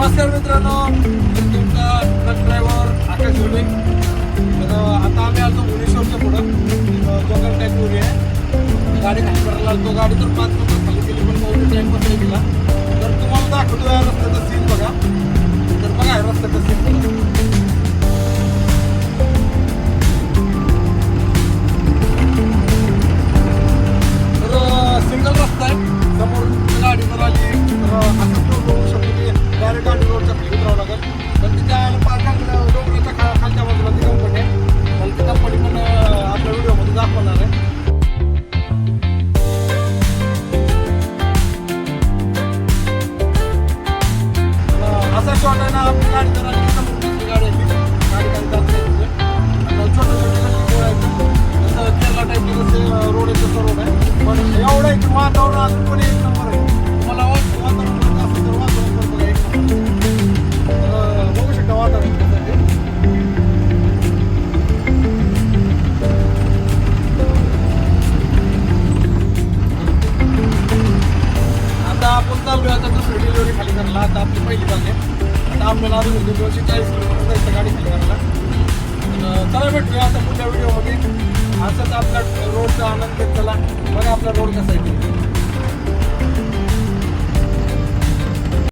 नमस्कार मित्रांनो मी तुमचा ट्रक ड्रायव्हर आकाश झोले तर आता आम्ही आलो भुवनेश्वरच्या पुढं. जोगल टॅक्टरी आहे. गाडी खाली करायला लागतो गाडी तर पाच टाईपचे जसे रोड आहे तसं रोड आहे पण एवढं आहे की वातावरण अजून पण एक नंबर आहे तुम्हाला वातावरण तर वातावरण पण बघा एक नंबर बघू शकता वातावरण कसं आहे आता आपण चाललोय आता दुसरी डिलिव्हरी खाली करायला आता आपली पहिली झाली आता आपल्याला अजून एक दोनशे चाळीस किलोमीटर इथं गाडी खाली करायला. चला भेटूया आता पुढच्या व्हिडिओमध्ये असंच आपला रोडचा आनंद घेत चला. बघा आपला रोड कसा आहे.